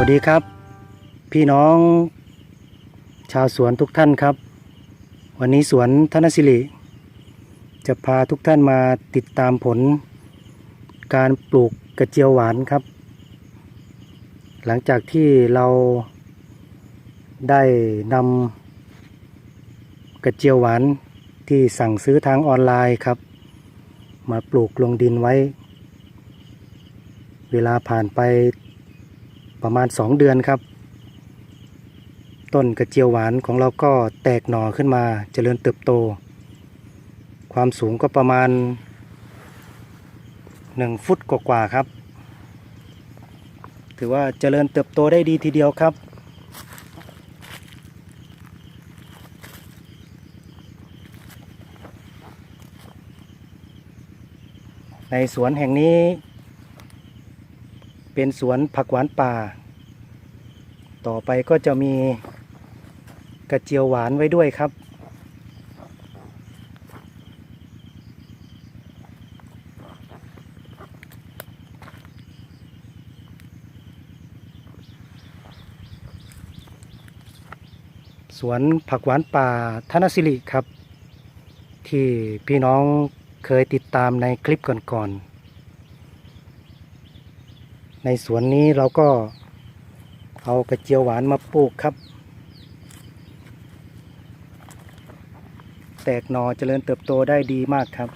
วัสดีครับ พี่น้อง ชาวสวนทุกท่านครับ วันนี้สวนธนสิริ จะพาทุกท่านมาติดตามผล การปลูกกระเจียวหวานครับ หลังจากที่เราได้นำกระเจียวหวานที่สั่งซื้อทางออนไลน์ครับ มาปลูกลงดินไว้ เวลาผ่านไป ประมาณ 2 เดือนครับ ต้นกระเจียวหวานของเราก็แตกหน่อขึ้นมาเจริญเติบโต ความสูงก็ประมาณ 1 ฟุตกว่าๆครับ ถือว่าเจริญเติบโตได้ดีทีเดียวครับในสวนแห่งนี้ เป็นสวนผักหวานป่า ต่อไปก็จะมีกระเจียวหวานไว้ด้วยครับ สวนผักหวานป่าธนสิริครับ ที่พี่น้องเคยติดตามในคลิปก่อนๆ ในสวนนี้เราก็เอากระเจียวหวานมาปลูกครับ แตกหนอเจริญเติบโตได้ดีมากครับ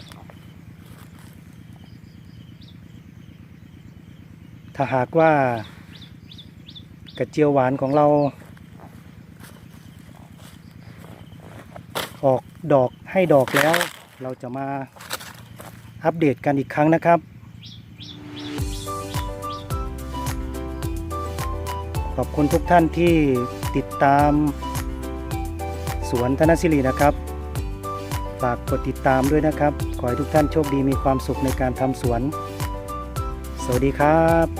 ถ้าหากว่ากระเจียวหวานของเรา ออกดอกให้ดอกแล้ว เราจะมาอัปเดตกันอีกครั้งนะครับ อบคุณทุกท่านที่ติดตามสวนธนสิรินะครับ ฝากกดติดตามด้วยนะครับ ขอให้ทุกท่านโชคดีมีความสุขในการทำสวน สวัสดีครับ